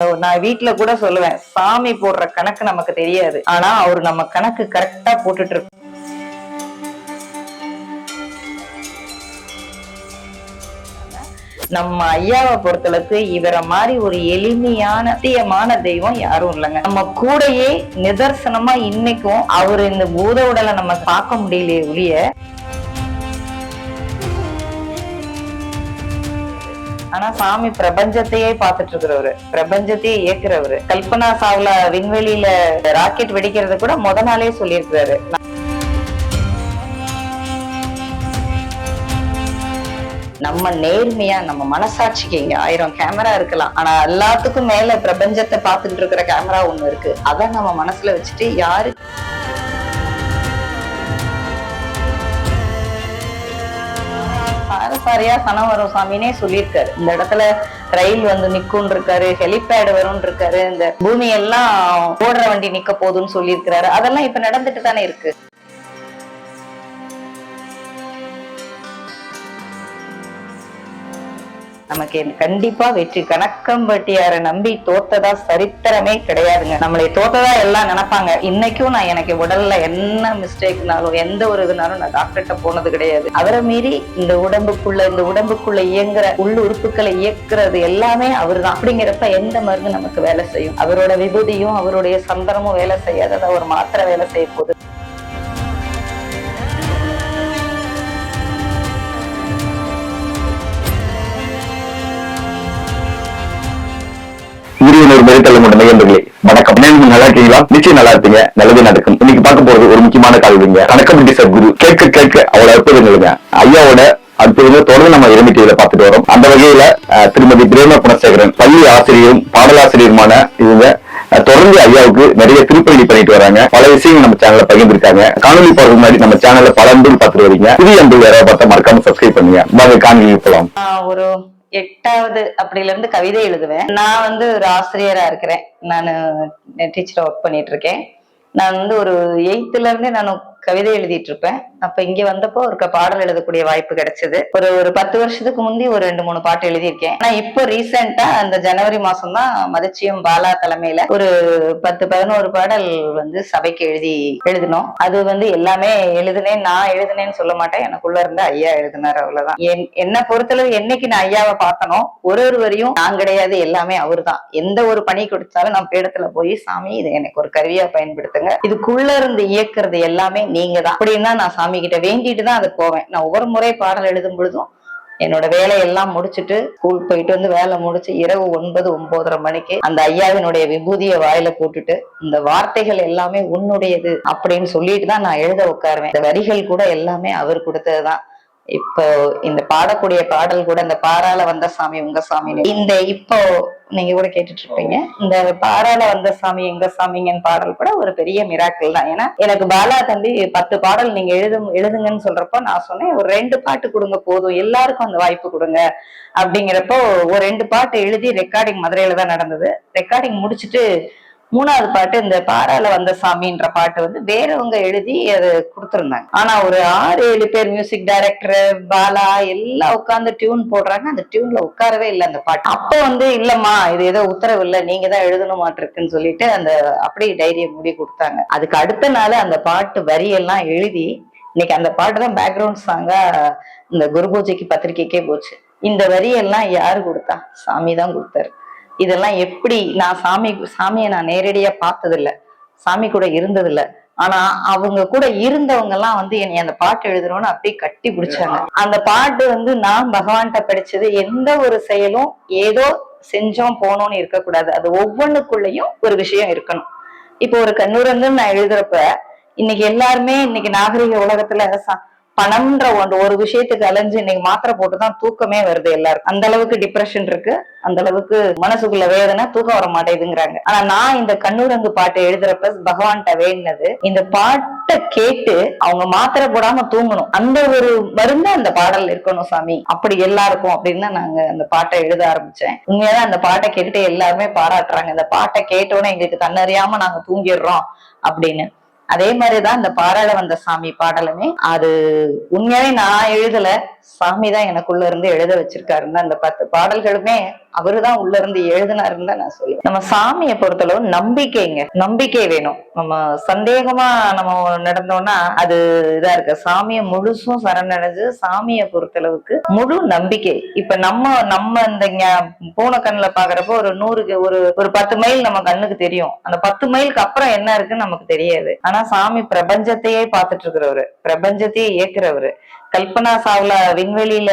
நான் வீட்டுல கூட சொல்லுவேன் சாமி போடுற கணக்கு நமக்கு தெரியாது. ஆனா அவர் நம்ம கணக்கு கரெக்டா போட்டுட்டு இருக்கு நம்ம ஐயாவை பொறுத்தளவுக்கு இவரை மாதிரி ஒரு எளிமையான சத்தியமான தெய்வம் யாரும் இல்லைங்க. நம்ம கூடயே நிதர்சனமா இன்னைக்கும் அவர் இந்த பூத உடலை நம்ம பார்க்க முடியலையே ஒழிய ஆனா சாமி பிரபஞ்சத்தையே பார்த்துட்டு இருக்கிறவரு பிரபஞ்சத்தையே இயக்குறவரு. கல்பனா சாவ்லா விண்வெளியில ராக்கெட் வெடிக்கிறது கூட முத நாளே சொல்லியிருக்கிறாரு. நம்ம நேர்மையா நம்ம மனசாட்சிக்கு இங்க ஆயிரம் கேமரா இருக்கலாம். ஆனா எல்லாத்துக்கும் மேல பிரபஞ்சத்தை பார்த்துட்டு இருக்கிற கேமரா ஒண்ணு இருக்கு. அத நம்ம மனசுல வச்சுட்டு யாரு சாரசாரியா சனம் வரும் சாமினே சொல்லியிருக்காரு. இந்த இடத்துல ரயில் வந்து நிக்கும் இருக்காரு ஹெலிபேட் வரும் இருக்காரு இந்த பூமி எல்லாம் ஓடுற வண்டி நிக்க போகுதுன்னு சொல்லியிருக்கிறாரு. அதெல்லாம் இப்ப நடந்துட்டு தானே இருக்கு. நமக்கு கண்டிப்பா வெற்றி. கணக்கம்பட்டியார நம்பி தோத்ததா சரித்திரமே கிடையாதுங்க. நம்மளை தோத்ததா எல்லாம் நினைப்பாங்க. இன்னைக்கும் நான் எனக்கு உடல்ல என்ன மிஸ்டேக்னாலும் எந்த ஒரு இதுனாலும் நான் டாக்டர்கிட்ட போனது கிடையாது. அவரை மீறி இந்த உடம்புக்குள்ள இந்த உடம்புக்குள்ள இயங்குற உள் உறுப்புகளை இயக்குறது எல்லாமே அவர்தான். அப்படிங்கிறப்ப எந்த மருந்து நமக்கு வேலை செய்யும். அவரோட விபூதியும் அவருடைய சந்தனமும் வேலை செய்யாததை ஒரு மாத்திரை வேலை செய்ய போகுது. உரியனூர் மெரித்தள்ள மட்டும் நேயர்களே வணக்கம். நல்லா இருக்கீங்களா? நிச்சயம் நல்லா இருப்பீங்க. நல்லதே நடக்கும். இன்னைக்கு பார்க்க போறது ஒரு முக்கியமான கால்விங்க கணக்கம்பட்டி சத்குரு. கேட்க கேட்க அவ்வளவு அற்புதங்களுங்க ஐயாவோட அற்புதங்களை தொடர்ந்து நம்ம இரண்டு டிவியில பார்த்துட்டு வரோம். அந்த வகையில திருமதி பிரேம குணசேகரன் பள்ளி ஆசிரியரும் பாடலாசிரியருமான இவங்க தொடர்ந்து ஐயாவுக்கு நிறைய திருப்பணி பண்ணிட்டு வராங்க. பல விஷயங்கள் நம்ம சேனல்ல பகிர்ந்திருக்காங்க. காணொலி போறது முன்னாடி நம்ம சேனல்ல பல அன்பு பார்த்துட்டு வரீங்க. புதிய அன்பு யாராவது பார்த்தா மறக்காம சப்ஸ்கிரைப் பண்ணுங்க. வாங்க காணொலி போலாம். ஒரு எட்டாவது அப்படில இருந்து கவிதை எழுதுவேன். நான் வந்து ஒரு ஆசிரியரா இருக்கிறேன். நான் டீச்சரா ஒர்க் பண்ணிட்டு இருக்கேன். நான் வந்து ஒரு எயித்துல இருந்தே நான் கவிதை எழுதிட்டு இருப்பேன். அப்ப இங்க வந்தப்போ ஒரு பாடல் எழுதக்கூடிய வாய்ப்பு கிடைச்சது. ஒரு ஒரு பத்து வருஷத்துக்கு முந்தி ஒரு ரெண்டு மூணு பாட்டு எழுதியிருக்கேன். ஆனா இப்போ ரீசெண்டா அந்த ஜனவரி மாசம் தான் மதிச்சியம் பாலா தலைமையில ஒரு பத்து பதினோரு பாடல் வந்து சபைக்கு எழுதி எழுதினோம். அது வந்து எல்லாமே எழுதுனேன் நான் எழுதுனேன்னு சொல்ல மாட்டேன். எனக்குள்ள இருந்து ஐயா எழுதினார் அவ்வளவுதான். என்- என்னை பொறுத்தளவு என்னைக்கு நான் ஐயாவை பார்த்தனோ ஒரு ஒரு வரையும் நான் கிடையாது எல்லாமே அவர்தான். எந்த ஒரு பணி கொடுத்தாலும் நான் பேடத்துல போய் சாமி இது எனக்கு ஒரு கருவியா பயன்படுத்துங்க. இதுக்குள்ள இருந்து இயக்குறது எல்லாமே நீங்க தான் அப்படின்னா நான் சாமி கிட்ட வேண்டிட்டு தான் அது போவேன். நான் ஒவ்வொரு முறை பாடல் எழுதும் பொழுதும் என்னோட வேலையெல்லாம் முடிச்சுட்டு ஸ்கூல் போயிட்டு வந்து வேலை முடிச்சு இரவு ஒன்பது ஒன்பதரை மணிக்கு அந்த ஐயாவினுடைய விபூதியை வாயில போட்டுட்டு இந்த வார்த்தைகள் எல்லாமே உன்னுடையது அப்படின்னு சொல்லிட்டு தான் நான் எழுத உட்காருவேன். இந்த வரிகள் கூட எல்லாமே அவர் கொடுத்ததுதான். இப்போ இந்த பாடக்கூடிய பாடல் கூட இந்த பாரால வந்த சாமி உங்க சாமி இந்த இப்போ நீங்க கூட கேட்டுட்டு இருப்பீங்க இந்த பாரால வந்த சாமி எங்க சாமிங்கன்னு பாடல் கூட ஒரு பெரிய மிராக்கள் தான். ஏன்னா எனக்கு பாலா தம்பி பத்து பாடல் நீங்க எழுது எழுதுங்கன்னு சொல்றப்போ நான் சொன்னேன் ஒரு ரெண்டு பாட்டு கொடுங்க போதும் எல்லாருக்கும் அந்த வாய்ப்பு கொடுங்க. அப்படிங்கிறப்போ ஒரு ரெண்டு பாட்டு எழுதி ரெக்கார்டிங் மதுரையில தான் நடந்தது. ரெக்கார்டிங் முடிச்சுட்டு மூணாவது பாட்டு இந்த பாரால வந்த சாமின்ற பாட்டு வந்து வேறவங்க எழுதி அது கொடுத்துருந்தாங்க. ஆனா ஒரு ஆறு ஏழு பேர் மியூசிக் டைரக்டர் பாலா எல்லாம் உட்காந்து டியூன் போடுறாங்க. அந்த டியூன்ல உட்காரவே இல்லை அந்த பாட்டு. அப்போ வந்து இல்லம்மா இது ஏதோ உத்தரவு இல்லை நீங்க தான் எழுதணுமாட்டிருக்குன்னு சொல்லிட்டு அந்த அப்படியே டைரியை மூடி கொடுத்தாங்க. அதுக்கு அடுத்த நாள் அந்த பாட்டு வரியெல்லாம் எழுதி இன்னைக்கு அந்த பாட்டு தான் பேக்ரவுண்ட் சாங்கா இந்த குரு பூஜைக்கு பத்திரிக்கைக்கே போச்சு. இந்த வரியெல்லாம் யாரு கொடுத்தா? சாமி தான் கொடுத்தாரு. இதெல்லாம் எப்படி நான் சாமி சாமியை நான் நேரடியா பார்த்ததில்ல. சாமி கூட இருந்தது இல்ல ஆனா அவங்க கூட இருந்தவங்க எல்லாம் வந்து என்னை அந்த பாட்டு எழுதுறோம்னு அப்படியே கட்டி பிடிச்சாங்க. அந்த பாட்டு வந்து நான் பகவான்கிட்ட படிச்சது எந்த ஒரு செயலும் ஏதோ செஞ்சோம் போனோம்னு இருக்கக்கூடாது. அது ஒவ்வொன்றுக்குள்ளயும் ஒரு விஷயம் இருக்கணும். இப்போ ஒரு கண்ணுரங்கம் நான் எழுதுறப்ப இன்னைக்கு எல்லாருமே இன்னைக்கு நாகரிக உலகத்துல பணம்ன்ற ஒன்று ஒரு விஷயத்துக்கு அலைஞ்சு இன்னைக்கு மாத்திரை போட்டுதான் தூக்கமே வருது எல்லாருக்கும். அந்த அளவுக்கு டிப்ரெஷன் இருக்கு. அந்த அளவுக்கு மனசுக்குள்ள வேதனை தூக்கம் வர மாட்டேங்குதுங்கிறாங்க. ஆனா நான் இந்த கண்ணுரங்கு பாட்டை எழுதுறப்ப பகவான்கிட்ட வேண்டினது இந்த பாட்டை கேட்டு அவங்க மாத்திரை போடாம தூங்கணும். அந்த ஒரு மருந்து அந்த பாடல் இருக்கணும் சாமி. அப்படி எல்லாருக்கும் அப்படின்னு தான் நாங்க அந்த பாட்டை எழுத ஆரம்பிச்சேன். உண்மையாதான் அந்த பாட்டை கேட்டுட்டு எல்லாருமே பாராட்டுறாங்க. இந்த பாட்டை கேட்டோன்னே எங்களுக்கு தன்னறியாம நாங்க தூங்கிடுறோம் அப்படின்னு. அதே மாதிரிதான் இந்த பாராள வந்த சாமி பாடலுமே. அது உண்மையாவே நான் எழுதல. சாமி தான் எனக்குள்ள இருந்து எழுத வச்சிருக்காருன்னு அந்த பத்து பாடல்களுமே அவருதான் உள்ள இருந்து எழுதினாருன்னு தான் நான் சொல்லுவேன். நம்ம சாமியை பொறுத்தளவு நம்பிக்கைங்க. நம்பிக்கை வேணும். நம்ம சந்தேகமா நம்ம நடந்தோம்னா அது இதா இருக்கு. சாமியை முழுசும் சரணடைஞ்சு சாமியை பொறுத்தளவுக்கு முழு நம்பிக்கை. இப்ப நம்ம நம்ம இந்த பூனை கண்ணுல பாக்குறப்போ ஒரு நூறுக்கு ஒரு ஒரு பத்து மைல் நம்ம கண்ணுக்கு தெரியும். அந்த பத்து மைலுக்கு அப்புறம் என்ன இருக்குன்னு நமக்கு தெரியாது. ஆனா சாமி பிரபஞ்சத்தையே பார்த்துட்டு இருக்கிறவரு. பிரபஞ்சத்தையே இயக்குறவரு. கல்பனா சாவ்லா விண்வெளியில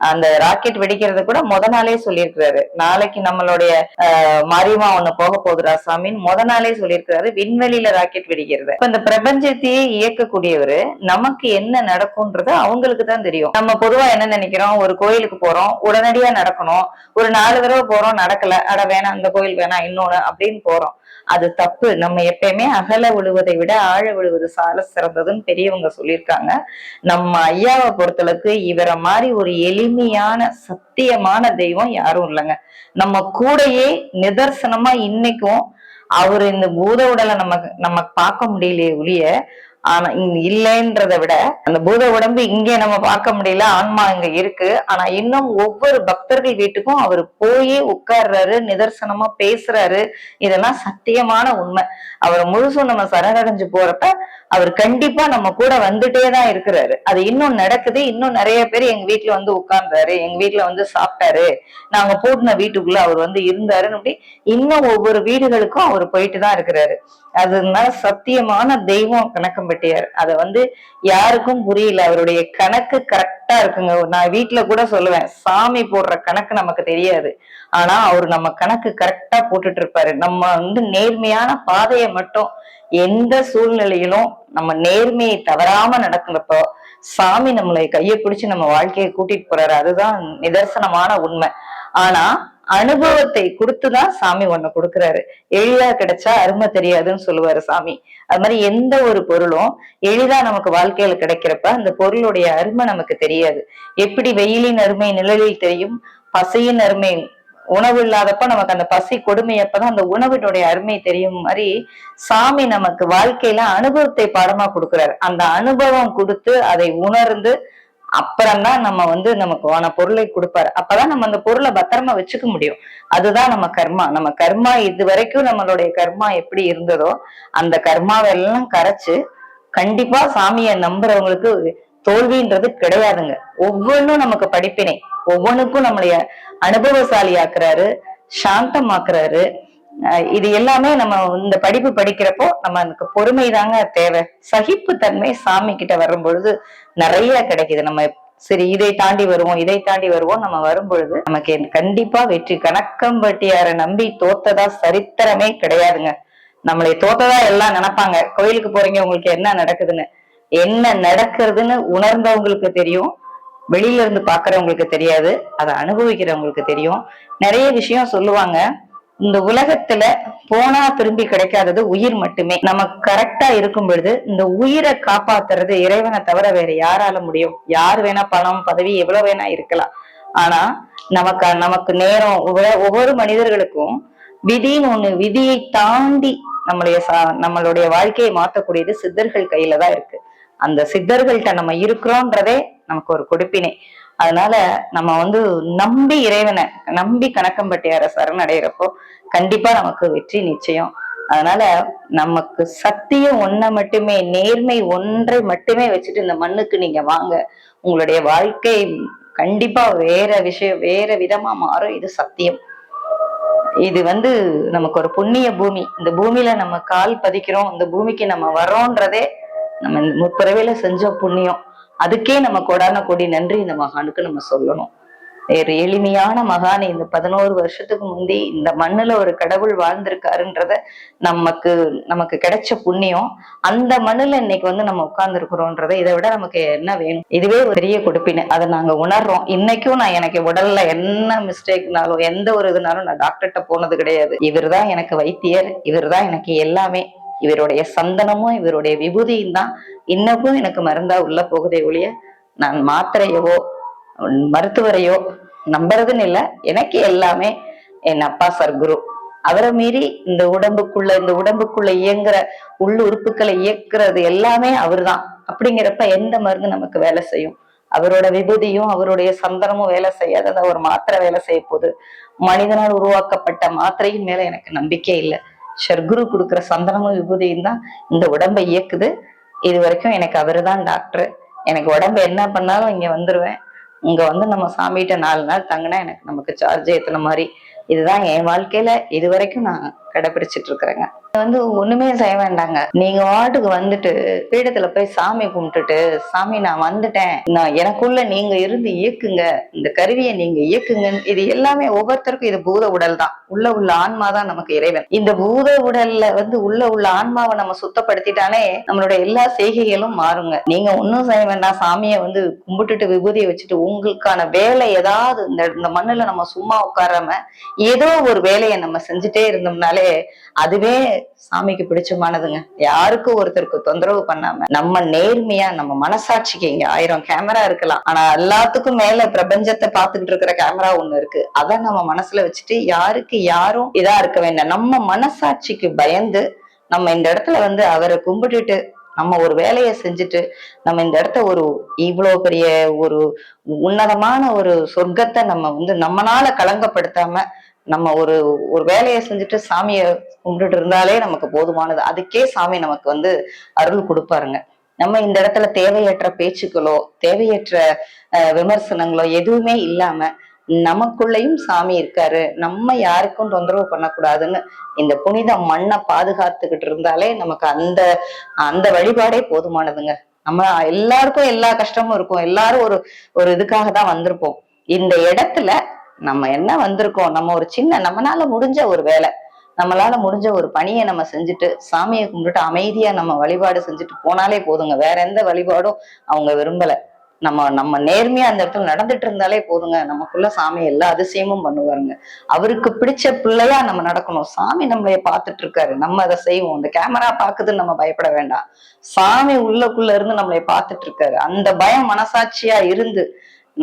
அந்த ராக்கெட் வெடிக்கிறது கூட முத நாளே சொல்லியிருக்கிறாரு. நாளைக்கு நம்மளுடைய ஆஹ், மாரியம்மா ஒண்ணு போக போகுதுடா சாமின்னு முத நாளே சொல்லியிருக்கிறாரு. விண்வெளியில ராக்கெட் வெடிக்கிறது. இப்ப இந்த பிரபஞ்சத்தையே இயக்கக்கூடியவரு நமக்கு என்ன நடக்கும்ன்றது அவங்களுக்கு தான் தெரியும். நம்ம பொதுவா என்ன நினைக்கிறோம்? ஒரு கோயிலுக்கு போறோம் உடனடியா நடக்கணும். ஒரு நாலு தடவை போறோம் நடக்கல. அட வேணாம் அந்த கோயில் வேணாம் இன்னொன்னு அப்படின்னு போறோம். அது தப்பு. நம்ம எப்பயுமே அகல விழுவதை விட ஆழ விழுவது சால சிறந்ததுன்னு பெரியவங்க சொல்லியிருக்காங்க. நம்ம ஐயாவை பொறுத்தளவுக்கு இவரை மாதிரி ஒரு எலி எளிமையான சத்தியமான தெய்வம் யாரும் இல்லைங்க. நம்ம கூடயே நிதர்சனமா இன்னைக்கும் அவர் இந்த பூத உடலை நமக்கு நம்ம பார்க்க முடியலையே ஒழிய ஆனா இங்க விட அந்த பூத உடம்பு இங்கே நம்ம பார்க்க முடியல ஆன்மா இங்க இருக்கு. ஆனா இன்னும் ஒவ்வொரு பக்தர்கள் வீட்டுக்கும் அவர் போய் உட்கார்றாரு நிதர்சனமா பேசுறாரு. இதெல்லாம் சத்தியமான உண்மை. அவர் முழுசும் நம்ம சரணடைஞ்சு போறப்ப அவர் கண்டிப்பா நம்ம கூட வந்துட்டே தான் இருக்கிறாரு. அது இன்னும் நடக்குது. இன்னும் நிறைய பேர் எங்க வீட்டுல வந்து உட்கார்ந்தாரு. எங்க வீட்டுல வந்து சாப்பிட்டாரு. நாங்க பூட்டின வீட்டுக்குள்ள அவர் வந்து இருந்தாருன்னு அப்படி இன்னும் ஒவ்வொரு வீடுகளுக்கும் அவர் போயிட்டு தான் இருக்கிறாரு. அதனால சத்தியமான தெய்வம் கணக்கம்பட்டியார் அதை வந்து யாருக்கும் புரியல. அவருடைய கணக்கு கரெக்டா இருக்குங்க. நான் வீட்டுல கூட சொல்லுவேன் சாமி போடுற கணக்கு நமக்கு தெரியாது. ஆனா அவர் நம்ம கணக்கு கரெக்டா போட்டுட்டு இருப்பாரு நம்ம வந்து நேர்மையான பாதையை மட்டும் எந்த சூழ்நிலையிலும் நம்ம நேர்மையை தவறாம நடக்கிறப்போ சாமி நம்மளை கையை பிடிச்சு நம்ம வாழ்க்கையை கூட்டிட்டு போறாரு. அதுதான் நிதர்சனமான உண்மை. ஆனா அனுபவத்தை கொடுத்துதான் சாமி ஒண்ணு கொடுக்கறாரு. எளிதா கிடைச்சா அருமை தெரியாதுன்னு சொல்லுவாரு சாமி. அது மாதிரி எந்த ஒரு பொருளும் எளிதா நமக்கு வாழ்க்கையில கிடைக்கிறப்ப அந்த பொருளுடைய அருமை நமக்கு தெரியாது. எப்படி வெயிலின் அருமை நிழலில் தெரியும் பசியின் அருமை உணவு இல்லாதப்ப நமக்கு அந்த பசி கொடுமை அப்பதான் அந்த உணவினுடைய அருமை தெரியும் மாதிரி சாமி நமக்கு வாழ்க்கையில அனுபவத்தை பாடமா கொடுக்கிறாரு. அந்த அனுபவம் கொடுத்து அதை உணர்ந்து அப்புறம்தான் நம்ம வந்து நமக்கு ஆன பொருளை கொடுப்பாரு. அப்பதான் நம்ம அந்த பொருளை பத்திரமா வச்சுக்க முடியும். அதுதான் நம்ம கர்மா. நம்ம கர்மா இது வரைக்கும் நம்மளுடைய கர்மா எப்படி இருந்ததோ அந்த கர்மாவெல்லாம் கரைச்சு கண்டிப்பா சாமியை நம்புறவங்களுக்கு தோல்வின்றது கிடையாதுங்க. ஒவ்வொன்றும் நமக்கு படிப்பினை. ஒவ்வொன்றுக்கும் நம்மளைய அனுபவசாலி ஆக்குறாரு சாந்தமாக்குறாரு. இது எல்லாமே நம்ம இந்த படிப்பு படிக்கிறப்போ நம்ம அதுக்கு பொறுமை தாங்க தேவை. சகிப்பு தன்மை சாமி கிட்ட வரும் பொழுது நிறைய கிடைக்குது. நம்ம சரி இதை தாண்டி வருவோம் இதை தாண்டி வருவோம் நம்ம வரும் பொழுது நமக்கு கண்டிப்பா வெற்றி. கணக்கம்பட்டியார நம்பி தோத்ததா சரித்திரமே கிடையாதுங்க. நம்மளை தோத்ததா எல்லாம் நினைப்பாங்க. கோயிலுக்கு போறீங்க உங்களுக்கு என்ன நடக்குதுன்னு. என்ன நடக்கிறதுன்னு உணர்ந்தவங்களுக்கு தெரியும். வெளியில இருந்து பாக்குறவங்களுக்கு தெரியாது. அதை அனுபவிக்கிறவங்களுக்கு தெரியும். நிறைய விஷயம் சொல்லுவாங்க. இந்த உலகத்துல போனா திரும்பி கிடைக்காதது உயிர் மட்டுமே. நம்ம கரெக்டா இருக்கும் பொழுது இந்த உயிரை காப்பாத்துறது இறைவனை தவிர வேற யாரால முடியும்? யார் வேணா பணம் பதவி எவ்வளவு வேணா இருக்கலாம். ஆனா நமக்கு நமக்கு நேரம் ஒவ்வொரு- மனிதர்களுக்கும் விதின்னு ஒண்ணு விதியை தாண்டி நம்மளுடைய நம்மளுடைய வாழ்க்கையை மாத்தக்கூடியது சித்தர்கள் கையில தான் இருக்கு. அந்த சித்தர்கள்ட்ட நம்ம இருக்கிறோன்றதே நமக்கு ஒரு கொடுப்பினை. அதனால நம்ம வந்து நம்பி இறைவனை நம்பி கணக்கம்பட்டியார சரணடைகிறப்போ கண்டிப்பா நமக்கு வெற்றி நிச்சயம். அதனால நமக்கு சத்தியம் ஒன்றை மட்டுமே நேர்மை ஒன்றை மட்டுமே வச்சுட்டு இந்த மண்ணுக்கு நீங்க வாங்க. உங்களுடைய வாழ்க்கை கண்டிப்பா வேற விஷயம் வேற விதமா மாறும். இது சத்தியம். இது வந்து நமக்கு ஒரு புண்ணிய பூமி. இந்த பூமியில நம்ம கால் பதிக்கிறோம். இந்த பூமிக்கு நம்ம வரோன்றதே நம்ம இந்த செஞ்ச புண்ணியம். அதுக்கே நம்ம கொடான கொடி நன்றி இந்த மகானுக்கு நம்ம சொல்லணும். வேறு எளிமையான மகான் இந்த பதினோரு வருஷத்துக்கு முந்தி இந்த மண்ணுல ஒரு கடவுள் வாழ்ந்திருக்காருன்றத நமக்கு நமக்கு கிடைச்ச புண்ணியம். அந்த மண்ணுல இன்னைக்கு வந்து நம்ம உட்கார்ந்துருக்கிறோன்றத இதை விட நமக்கு என்ன வேணும்? இதுவே ஒரு பெரிய கொடுப்பினை. அதை நாங்க உணர்றோம். இன்னைக்கும் நான் எனக்கு உடல்ல என்ன மிஸ்டேக்னாலும் எந்த ஒரு இதுனாலும் நான் டாக்டர்கிட்ட போனது கிடையாது. இவர்தான் எனக்கு வைத்தியர். இவர்தான் எனக்கு எல்லாமே. இவருடைய சந்தனமும் இவருடைய விபூதியும் தான் இன்னமும் எனக்கு மருந்தா உள்ள போகுதே ஒழிய நான் மாத்திரையவோ மருத்துவரையோ நம்புறதுன்னு இல்லை. எனக்கு எல்லாமே என் அப்பா சர்க்குரு அவரை மீறி இந்த உடம்புக்குள்ள இந்த உடம்புக்குள்ள இயங்குற உள் உறுப்புகளை இயக்குறது எல்லாமே அவர்தான் அப்படிங்கிறப்ப எந்த மருந்து நமக்கு வேலை செய்யும்? அவரோட விபூதியும் அவருடைய சந்தனமும் வேலை செய்யாத ஒரு மாத்திரை வேலை செய்ய போகுது? மனிதனால் உருவாக்கப்பட்ட மாத்திரையின் மேல எனக்கு நம்பிக்கை இல்லை. சர்க்குரு கொடுக்குற சந்தனமும் விபூதியும் தான் இந்த உடம்பை இயக்குது. இது வரைக்கும் எனக்கு அவர் தான் டாக்டர். எனக்கு உடம்பு என்ன பண்ணாலும் இங்கே வந்துடுவேன் இங்கே வந்து நம்ம சாமிகிட்ட நாலு நாள் தங்கினா எனக்கு நமக்கு சார்ஜ் ஏற்றின மாதிரி. இதுதான் என் வாழ்க்கையில இது வரைக்கும் நான் கடைபிடிச்சிட்டு இருக்கிறேங்க. வந்து ஒண்ணுமே செய்ய வேண்டாங்க. நீங்க வாட்டுக்கு வந்துட்டு பீடத்துல போய் சாமி கும்பிட்டுட்டு சாமி நான் வந்துட்டேன். நான் எனக்குள்ள நீங்க இருந்து இயக்குங்க. இந்த கருவியை நீங்க இயக்குங்க இது எல்லாமே ஒவ்வொருத்தருக்கும் இது பூத உடல் தான். உள்ள உள்ள ஆன்மா தான் நமக்கு இறைவன். இந்த பூத உடல்ல வந்து உள்ள உள்ள ஆன்மாவை நம்ம சுத்தப்படுத்திட்டாலே நம்மளோட எல்லா செய்கைகளும் மாறுங்க. நீங்க ஒன்னும் செய்ய வேண்டாம். சாமியை வந்து கும்பிட்டுட்டு விபூதியை வச்சுட்டு உங்களுக்கான வேலை ஏதாவது இந்த இந்த மண்ணுல நம்ம சும்மா உட்காராம ஏதோ ஒரு வேலையை நம்ம செஞ்சுட்டே இருந்தோம்னாலே அதுவே சாமிக்கு பிடிச்சமானதுங்க. யாருக்கும் ஒருத்தருக்கு தொந்தரவு பண்ணாம நம்ம நேர்மையா நம்ம மனசாட்சிக்கு இங்க ஆயிரம் கேமரா இருக்கலாம். ஆனா எல்லாத்துக்கும் மேல பிரபஞ்சத்தை பாத்துக்கிட்டு இருக்கிற கேமரா ஒண்ணு இருக்கு. அத நம்ம மனசுல வச்சுட்டு யாருக்கு யாரும் இதா இருக்க வேண்டாம். நம்ம மனசாட்சிக்கு பயந்து நம்ம இந்த இடத்துல வந்து அவரை கும்பிட்டுட்டு நம்ம ஒரு வேலையை செஞ்சுட்டு நம்ம இந்த இடத்த ஒரு இவ்வளவு பெரிய ஒரு உன்னதமான ஒரு சொர்க்கத்தை நம்ம வந்து நம்மனால களங்கப்படுத்தாம நம்ம ஒரு ஒரு வேலையை செஞ்சுட்டு சாமியை கும்பிட்டுட்டு இருந்தாலே நமக்கு போதுமானது. அதுக்கே சாமி நமக்கு வந்து அருள் கொடுப்பாருங்க. நம்ம இந்த இடத்துல தேவையற்ற பேச்சுக்களோ தேவையற்ற விமர்சனங்களோ எதுவுமே இல்லாம நமக்குள்ளேயும் சாமி இருக்காரு. நம்ம யாருக்கும் தொந்தரவு பண்ணக்கூடாதுன்னு இந்த புனித மண்ணை பாதுகாத்துக்கிட்டு இருந்தாலே நமக்கு அந்த அந்த வழிபாடே போதுமானதுங்க. நம்ம எல்லாருக்கும் எல்லா கஷ்டமும் இருக்கும். எல்லாரும் ஒரு ஒரு இதுக்காக தான் வந்திருப்போம். இந்த இடத்துல நம்ம என்ன வந்திருக்கோம்? நம்ம ஒரு சின்ன நம்மளால முடிஞ்ச ஒரு வேலை. நம்மளால முடிஞ்ச ஒரு பணியை நம்ம செஞ்சுட்டு சாமியை கும்பிட்டுட்டு அமைதியா நம்ம வழிபாடு செஞ்சுட்டு போனாலே போதுங்க. வேற எந்த வழிபாடும் அவங்க விரும்பல. நம்ம நம்ம நேர்மையா அந்த இடத்துல நடந்துட்டு இருந்தாலே போதுங்க. நமக்குள்ள சாமி எல்லா அதிசயமும் பண்ணுவாருங்க. அவருக்கு பிடிச்ச பிள்ளையா நம்ம நடக்கணும். சாமி நம்மளைய பார்த்துட்டு இருக்காரு நம்ம அதை செய்வோம். இந்த கேமரா பாக்குதுன்னு நம்ம பயப்பட வேண்டாம். சாமி உள்ளக்குள்ள இருந்து நம்மளைய பார்த்துட்டு இருக்காரு அந்த பயம் மனசாட்சியா இருந்து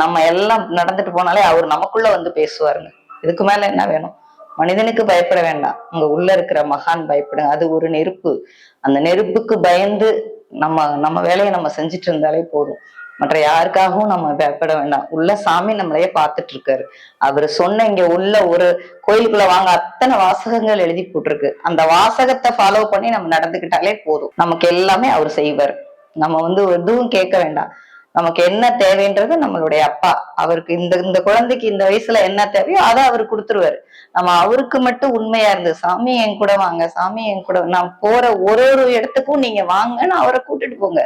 நம்ம எல்லாம் நடந்துட்டு போனாலே அவர் நமக்குள்ள வந்து பேசுவாருங்க. இதுக்கு மேல என்ன வேணும்? மனிதனுக்கு பயப்பட வேண்டாம். உங்க உள்ள இருக்கிற மகான் பயப்படுங்க அது ஒரு நெருப்பு. அந்த நெருப்புக்கு பயந்து நம்ம நம்ம வேலையை நம்ம செஞ்சுட்டு இருந்தாலே போதும். மற்ற யாருக்காகவும் நம்ம பயப்பட வேண்டாம். உள்ள சாமி நம்மளையே பார்த்துட்டு இருக்காரு அவர் சொன்ன இங்க உள்ள ஒரு கோயிலுக்குள்ள வாங்க அத்தனை வாசகங்கள் எழுதி போட்டிருக்கு. அந்த வாசகத்தை ஃபாலோ பண்ணி நம்ம நடந்துக்கிட்டாலே போதும். நமக்கு எல்லாமே அவர் செய்வார். நம்ம வந்து எதுவும் கேட்க வேண்டாம். நமக்கு என்ன தேவைன்றது நம்மளுடைய அப்பா. அவருக்கு இந்த இந்த குழந்தைக்கு இந்த வயசுல என்ன தேவையோ அதை அவர் கொடுத்துருவாரு. நம்ம அவருக்கு மட்டும் உண்மையா இருந்து சாமி என் கூட வாங்க சாமி என் கூட நான் போற ஒரு ஒரு இடத்துக்கும் நீங்க வாங்கன்னு அவரை கூட்டிட்டு போங்க.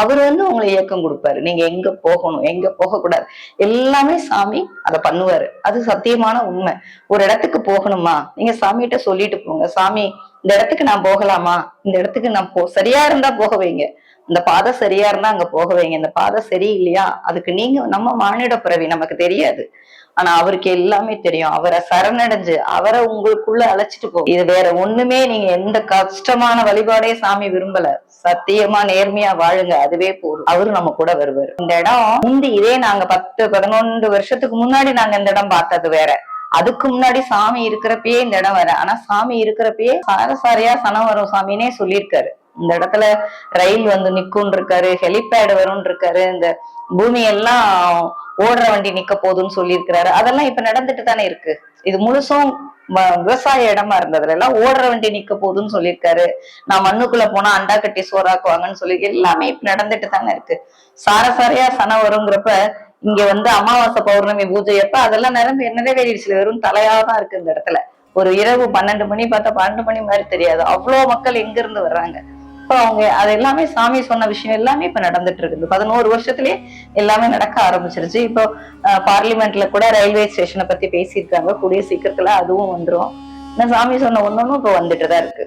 அவர் வந்து உங்களை இயக்கம் கொடுப்பாரு. நீங்க எங்க போகணும் எங்க போகக்கூடாது. எல்லாமே சாமி அதை பண்ணுவாரு. அது சத்தியமான உண்மை. ஒரு இடத்துக்கு போகணுமா? நீங்க சாமிகிட்ட சொல்லிட்டு போங்க. சாமி இந்த இடத்துக்கு நான் போகலாமா? இந்த இடத்துக்கு நான் போ சரியா இருந்தா போக வைங்க. இந்த பாதை சரியா இருந்தா அங்க போக வைங்க. இந்த பாதை சரியில்லையா? அதுக்கு நீங்க நம்ம மானிட பிறவி நமக்கு தெரியாது. ஆனா அவருக்கு எல்லாமே தெரியும். அவரை சரணடைஞ்சு அவரை உங்களுக்குள்ள அழைச்சிட்டு போ. இது வேற ஒண்ணுமே நீங்க எந்த கஷ்டமான வழிபாடே சாமி விரும்பல. சத்தியமா நேர்மையா வாழுங்க. அதுவே போதும். அவரு நம்ம கூட வருவாரு. இந்த இடம் முந்தி இதே நாங்க பத்து பதினொன்று வருஷத்துக்கு முன்னாடி நாங்க இந்த இடம் பார்த்தது வேற. அதுக்கு முன்னாடி சாமி இருக்கிறப்பயே இந்த இடம் வேற. ஆனா சாமி இருக்கிறப்பயே சாரசாரியா சனம் வரும் சாமின்னே சொல்லியிருக்காரு. இந்த இடத்துல ரயில் வந்து நிக்கும்னு இருக்காரு ஹெலிபேடு வரும்னு இருக்காரு இந்த பூமி எல்லாம் ஓடுற வண்டி நிக்க போகுதுன்னு சொல்லியிருக்கிறாரு. அதெல்லாம் இப்ப நடந்துட்டு தானே இருக்கு. இது முழுசும் விவசாய இடமா இருந்ததுல எல்லாம் ஓடுற வண்டி நிக்க போகுதுன்னு சொல்லியிருக்காரு. நான் மண்ணுக்குள்ள போனா அண்டா கட்டி சோறாக்குவாங்கன்னு சொல்லி எல்லாமே இப்ப நடந்துட்டு தானே இருக்கு. சாரசாரியா சன வருங்கிறப்ப இங்க வந்து அமாவாசை பௌர்ணமி பூஜை அப்ப அதெல்லாம் நிரம்பி நிறைவேறிடுச்சு வெறும் தலையா தான் இருக்கு இந்த இடத்துல. ஒரு இரவு பன்னெண்டு மணி பார்த்தா பன்னெண்டு மணி மாதிரி தெரியாது. அவ்வளோ மக்கள் எங்க இருந்து வர்றாங்க? இப்போ அவங்க அது எல்லாமே சாமி சொன்ன விஷயம் எல்லாமே இப்ப நடந்துட்டு இருக்குது. பதினோரு வருஷத்துலயே எல்லாமே நடக்க ஆரம்பிச்சிருச்சு. இப்போ பார்லிமெண்ட்ல கூட ரயில்வே ஸ்டேஷனை பத்தி பேசியிருக்காங்க. கூடிய சீக்கிரத்துல அதுவும் வந்துரும். நான் சாமி சொன்ன ஒன்னொன்னும் இப்போ வந்துட்டு தான் இருக்கு.